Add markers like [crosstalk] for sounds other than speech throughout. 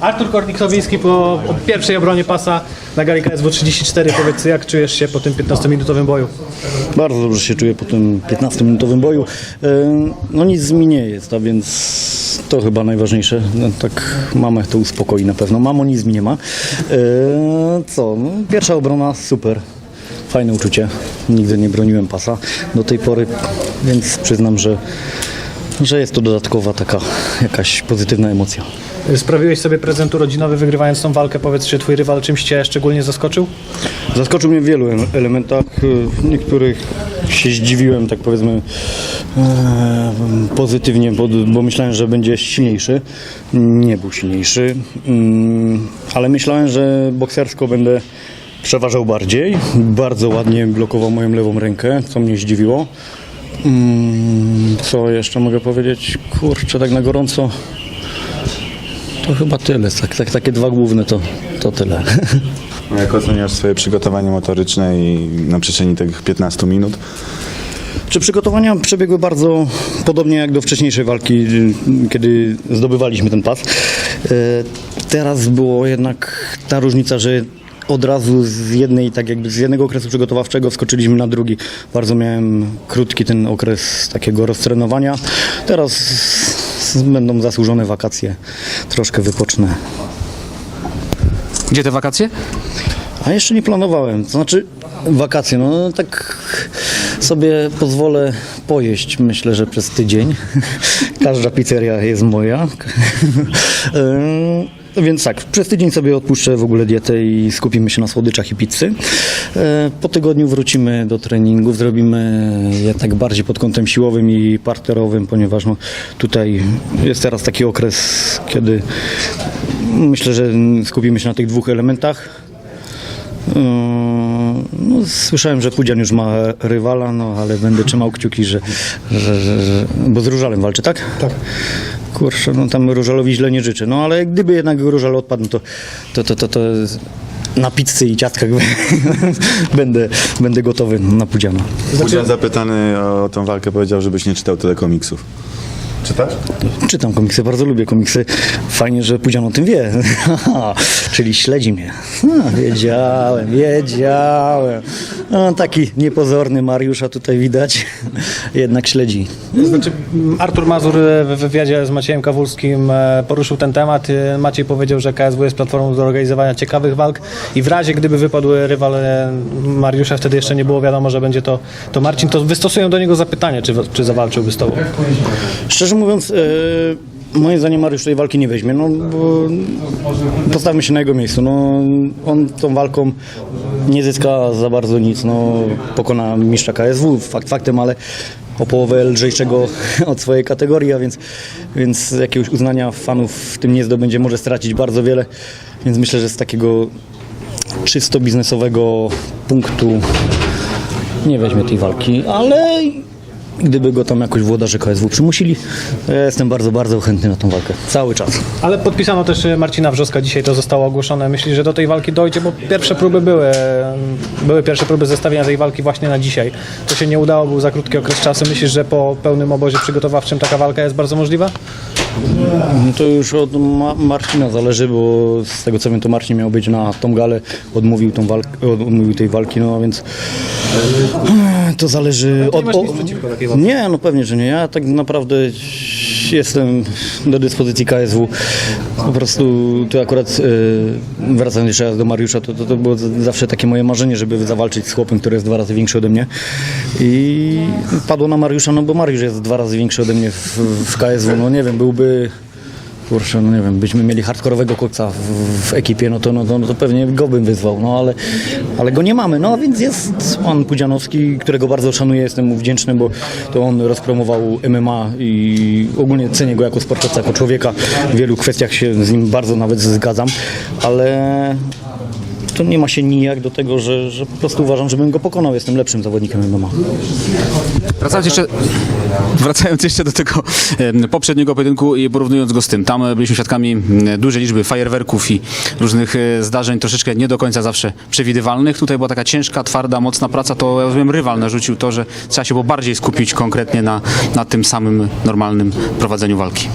Artur Kornik-Nowiński po pierwszej obronie pasa na gali KSW 34. Powiedz, jak czujesz się po tym 15-minutowym boju? Bardzo dobrze się czuję po tym 15-minutowym boju. E, No nic mi nie jest, a więc to chyba najważniejsze. No, tak mamę to uspokoi na pewno. Mamo, nic mi nie ma. E, Co? No, pierwsza obrona super. Fajne uczucie. Nigdy nie broniłem pasa do tej pory, więc przyznam, że, że jest to dodatkowa taka jakaś pozytywna emocja. Sprawiłeś sobie prezent urodzinowy wygrywając tą walkę. Powiedz, czy twój rywal czymś cię szczególnie zaskoczył? Zaskoczył mnie w wielu ele- elementach. W niektórych się zdziwiłem, tak powiedzmy, e, pozytywnie, bo, bo myślałem, że będzie silniejszy. Nie był silniejszy, mm, ale myślałem, że boksersko będę przeważał bardziej. Bardzo ładnie blokował moją lewą rękę, co mnie zdziwiło. Mm, Co jeszcze mogę powiedzieć? Kurczę, tak na gorąco. To chyba tyle. Tak, tak, takie dwa główne to, to tyle. [laughs] A Jak oceniasz swoje przygotowanie motoryczne i na przestrzeni tych 15 minut? Czy przygotowania przebiegły bardzo podobnie jak do wcześniejszej walki, y, kiedy zdobywaliśmy ten pas. E, Teraz było jednak ta różnica, że od razu z jednej, tak jakby z jednego okresu przygotowawczego skoczyliśmy na drugi. Bardzo miałem krótki ten okres takiego roztrenowania. Teraz będą zasłużone wakacje. Troszkę wypocznę. Gdzie te wakacje? A jeszcze nie planowałem. To znaczy wakacje, no tak sobie pozwolę pojeść, myślę, że przez tydzień. [laughs] Każda pizzeria jest moja. [laughs] Więc tak, przez tydzień sobie odpuszczę w ogóle dietę i skupimy się na słodyczach i pizzy. Yy, Po tygodniu wrócimy do treningów, zrobimy je tak bardziej pod kątem siłowym i parterowym, ponieważ no, tutaj jest teraz taki okres, kiedy myślę, że skupimy się na tych dwóch elementach. Yy, No, słyszałem, że Pudzian już ma rywala, no ale będę trzymał kciuki, że, że, że, że bo z Różalem walczy, tak? Tak. Kurczę, no tam Różalowi źle nie życzę, no ale gdyby jednak Różal odpadł, no to, to, to, to, to na pizzy i ciastkach [laughs] będę, będę gotowy na Pudziana. Pudzian zapytany o tą walkę powiedział, żebyś nie czytał tyle komiksów. Czytasz? Czytam komiksy, bardzo lubię komiksy. Fajnie, że Pudzian o tym wie. [laughs] Czyli śledzi mnie. A, wiedziałem, wiedziałem. No, taki niepozorny Mariusza tutaj widać. [laughs] Jednak śledzi. Znaczy, Artur Mazur e, w wywiadzie z Maciejem Kawulskim e, poruszył ten temat. E, Maciej powiedział, że KSW jest platformą do organizowania ciekawych walk i w razie, gdyby wypadł rywal Mariusza, wtedy jeszcze nie było wiadomo, że będzie to, to Marcin, to wystosują do niego zapytanie, czy, czy zawalczyłby z tobą. Szczerze mówiąc, e, moim zdaniem Mariusz tej walki nie weźmie. No, postawmy się na jego miejscu. No, on tą walką nie zyska za bardzo nic. No, pokona mistrza KSW, fakt faktem, ale o połowę lżejszego [laughs] od swojej kategorii, a więc, więc jakiegoś uznania fanów w tym nie zdobędzie, może stracić bardzo wiele. Więc myślę, że z takiego czysto biznesowego punktu nie weźmie tej walki, ale gdyby go tam jakoś włodarze KSW przymusili, ja jestem bardzo, bardzo chętny na tą walkę. Cały czas. Ale podpisano też e, Marcina Wrzoska, dzisiaj to zostało ogłoszone. Myślisz, że do tej walki dojdzie, bo pierwsze próby były, e, były pierwsze próby zestawienia tej walki właśnie na dzisiaj. To się nie udało, był za krótki okres czasu. Myślisz, że po pełnym obozie przygotowawczym taka walka jest bardzo możliwa? No To już od Ma- Marcina zależy, bo z tego co wiem, to Marcin miał być na tą galę, odmówił, tą walk- odmówił tej walki, no więc to zależy od... Nie, no pewnie, że nie. Ja tak naprawdę jestem do dyspozycji KSW. Po prostu tu akurat e, wracając jeszcze raz do Mariusza, to, to, to było zawsze takie moje marzenie, żeby zawalczyć z chłopem, który jest dwa razy większy ode mnie. I padło na Mariusza, no bo Mariusz jest dwa razy większy ode mnie w, w KSW. No nie wiem, byłby Kurczę, no nie wiem, byśmy mieli hardkorowego kokca w, w ekipie, no to, no, to, no to pewnie go bym wyzwał, no ale, ale go nie mamy, no więc jest pan Pudzianowski, którego bardzo szanuję, jestem mu wdzięczny, bo to on rozpromował MMA i ogólnie cenię go jako sportowca, jako człowieka, w wielu kwestiach się z nim bardzo nawet zgadzam, ale to nie ma się nijak do tego, że, że po prostu uważam, że bym go pokonał, jestem lepszym zawodnikiem MMA. Wracając jeszcze, wracając jeszcze do tego poprzedniego pojedynku i porównując go z tym, tam e, byliśmy świadkami dużej liczby fajerwerków i różnych e, zdarzeń troszeczkę nie do końca zawsze przewidywalnych. Tutaj była taka ciężka, twarda, mocna praca, to ja rozumiem rywal narzucił to, że trzeba się było bardziej skupić konkretnie na, na tym samym normalnym prowadzeniu walki.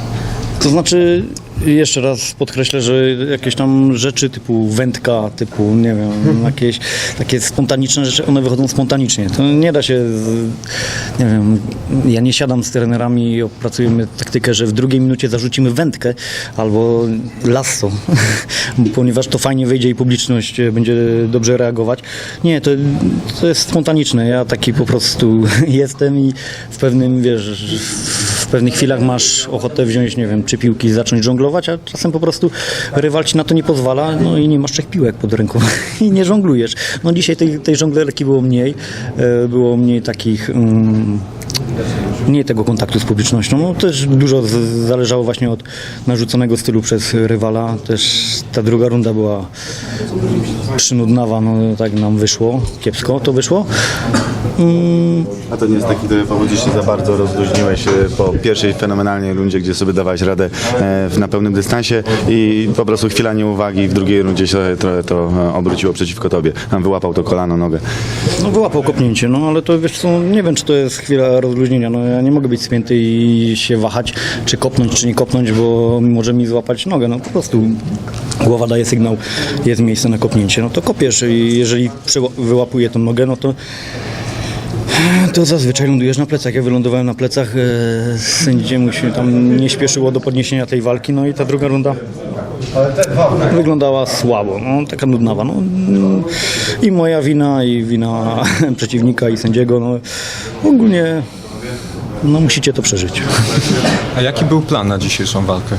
To znaczy, jeszcze raz podkreślę, że jakieś tam rzeczy typu wędka, typu, nie wiem, jakieś takie spontaniczne rzeczy, one wychodzą spontanicznie. To nie da się, nie wiem, ja nie siadam z trenerami i opracujemy taktykę, że w drugiej minucie zarzucimy wędkę albo lasso, [laughs] ponieważ to fajnie wyjdzie i publiczność będzie dobrze reagować. Nie, to, to jest spontaniczne. Ja taki po prostu [laughs] jestem i w pewnym, wiesz, pewnych chwilach masz ochotę wziąć, nie wiem, trzy piłki i zacząć żonglować, a czasem po prostu rywal ci na to nie pozwala, no i nie masz trzech piłek pod ręką [laughs] i nie żonglujesz. No dzisiaj tej, tej żonglerki było mniej, e, było mniej takich... Mniej tego kontaktu z publicznością. No, też dużo z, zależało właśnie od narzuconego stylu przez rywala. Też ta druga runda była przynudnawa, no tak nam wyszło, kiepsko to wyszło. Mm, A to nie jest taki trochę powód, że się za bardzo rozluźniłeś e, po pierwszej fenomenalnej rundzie, gdzie sobie dawałeś radę e, na pełnym dystansie i po prostu chwila nieuwagi w drugiej rundzie się trochę to e, obróciło przeciwko tobie. Tam wyłapał to kolano, nogę. No wyłapał kopnięcie, no ale to wiesz co, nie wiem czy to jest chwila rozluźnienia, no ja nie mogę być spięty i się wahać, czy kopnąć, czy nie kopnąć, bo może mi złapać nogę, no po prostu głowa daje sygnał, jest miejsce na kopnięcie, no to kopiesz i jeżeli wyłapuje tą nogę, no to to zazwyczaj lądujesz na plecach. Ja wylądowałem na plecach, e, sędziemu się tam nie śpieszyło do podniesienia tej walki, no i ta druga runda wyglądała słabo, no taka nudnawa. No. I moja wina, i wina [laughs] przeciwnika, i sędziego, no ogólnie no musicie to przeżyć. A jaki był plan na dzisiejszą walkę?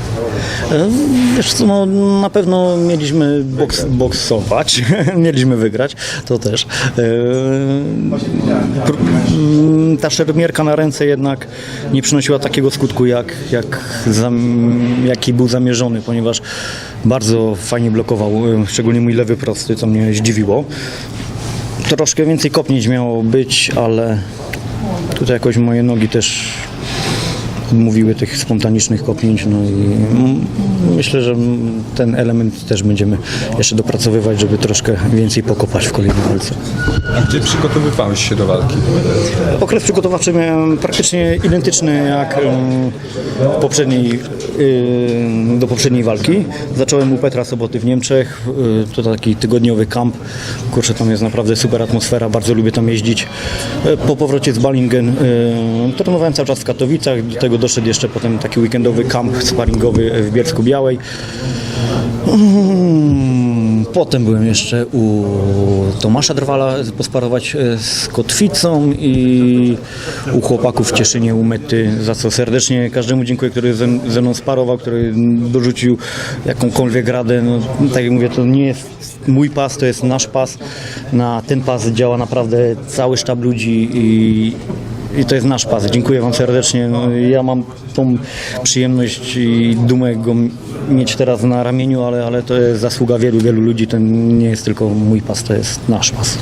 E, Wiesz co, no, na pewno mieliśmy boks, boksować, [laughs] mieliśmy wygrać, to też. E, mm, Ta szermierka na ręce jednak nie przynosiła takiego skutku, jak, jak jaki był zamierzony, ponieważ bardzo fajnie blokował, e, szczególnie mój lewy prosty, co mnie zdziwiło. Troszkę więcej kopnięć miało być, ale tutaj jakoś moje nogi też odmówiły tych spontanicznych kopnięć, no i myślę, że ten element też będziemy jeszcze dopracowywać, żeby troszkę więcej pokopać w kolejnej walce. A gdzie przygotowywałeś się do walki? Okres przygotowawczy miałem praktycznie identyczny jak poprzedniej, y, do poprzedniej walki. Zacząłem u Petra Soboty w Niemczech. Y, To taki tygodniowy kamp. Kurczę, tam jest naprawdę super atmosfera, bardzo lubię tam jeździć. Y, Po powrocie z Balingen trenowałem cały czas w Katowicach. Do tego doszedł jeszcze potem taki weekendowy kamp sparingowy w Bielsku Białej. Mm, Potem byłem jeszcze u Tomasza Drwala posparować e, z Kotwicą i u chłopaków w Cieszynie u Mety, za co serdecznie każdemu dziękuję, który ze mną sparował, który dorzucił jakąkolwiek radę. No, tak jak mówię, to nie jest mój pas, to jest nasz pas. Na ten pas działa naprawdę cały sztab ludzi i i to jest nasz pas. Dziękuję Wam serdecznie. No, ja mam tą przyjemność i dumę go mieć teraz na ramieniu, ale, ale to jest zasługa wielu, wielu ludzi. To nie jest tylko mój pas, to jest nasz pas.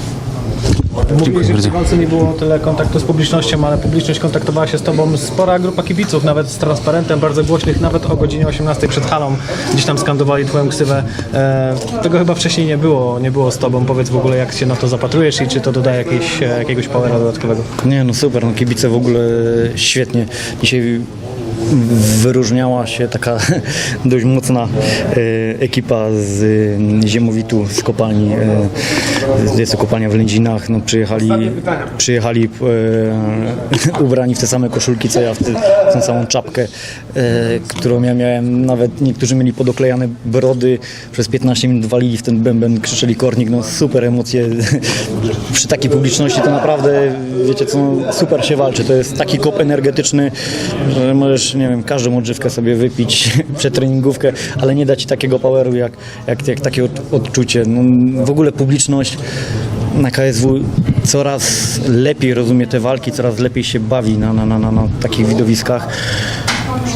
Mówiłeś, że w bardzo. tej walce nie było tyle kontaktu z publicznością, ale publiczność kontaktowała się z tobą. Spora grupa kibiców, nawet z transparentem, bardzo głośnych, nawet o godzinie 18 przed halą gdzieś tam skandowali twoją ksywę. E, tego chyba wcześniej nie było, nie było z tobą. Powiedz w ogóle, jak się na to zapatrujesz i czy to dodaje e, jakiegoś powera dodatkowego. Nie no super, no kibice w ogóle świetnie. Dzisiaj wyróżniała się taka [laughs] dość mocna e, ekipa z e, Ziemowitu, z kopalni. E, jest to kopalnia w Lędzinach. No, przyjechali przyjechali [laughs] ubrani w te same koszulki, co ja, w tą samą czapkę, którą ja miałem. Nawet niektórzy mieli podoklejane brody. Przez 15 minut walili w ten bęben, krzyczeli kornik. No super emocje. [laughs] Przy takiej publiczności to naprawdę, wiecie co, no, super się walczy. To jest taki kop energetyczny, że możesz, nie wiem, każdą odżywkę sobie wypić [laughs] przed treningówkę, ale nie da ci takiego poweru jak, jak, jak takie od- odczucie. No, w ogóle publiczność na KSW coraz lepiej rozumie te walki, coraz lepiej się bawi na, na, na, na, na takich widowiskach.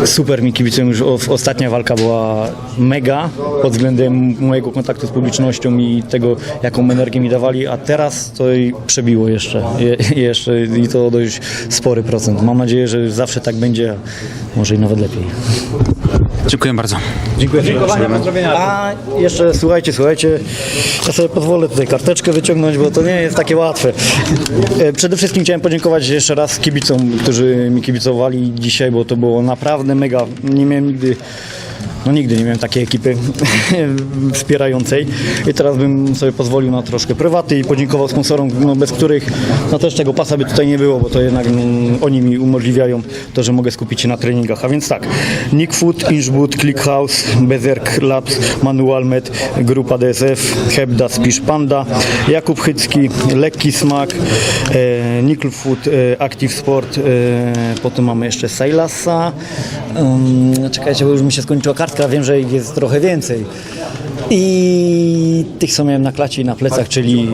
Super mi kibicują już ostatnia walka była mega pod względem mojego kontaktu z publicznością i tego jaką energię mi dawali, a teraz to i przebiło jeszcze, Je, jeszcze i to dość spory procent. Mam nadzieję, że zawsze tak będzie, może i nawet lepiej. Dziękuję bardzo. Dziękuję. Dziękowania, pozdrowienia. A jeszcze słuchajcie, słuchajcie, ja sobie pozwolę tutaj karteczkę wyciągnąć, bo to nie jest takie łatwe. E, Przede wszystkim chciałem podziękować jeszcze raz kibicom, którzy mi kibicowali dzisiaj, bo to było naprawdę mega. Nie miałem nigdy. No nigdy nie miałem takiej ekipy [laughs] wspierającej i teraz bym sobie pozwolił na troszkę prywaty i podziękował sponsorom, no, bez których no też tego pasa by tutaj nie było, bo to jednak mm, oni mi umożliwiają to, że mogę skupić się na treningach. A więc tak, Nick Food, Inchwood, Clickhouse, Bezerk Labs, Manualmet, Grupa DSF, Hebda, Spisz Panda, Jakub Chycki, Lekki Smak, e, Food, e, Active Sport, e, potem mamy jeszcze Sailasa. Um, czekajcie, bo już mi się skończyła kartka, wiem, że ich jest trochę więcej. I tych, co miałem na klacie i na plecach, czyli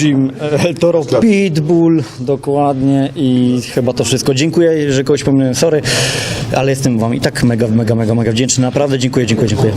Jim El Toro, Pitbull, dokładnie i chyba to wszystko. Dziękuję, że kogoś pomyliłem, sorry, ale jestem wam i tak mega, mega, mega, mega wdzięczny. Naprawdę dziękuję, dziękuję, dziękuję.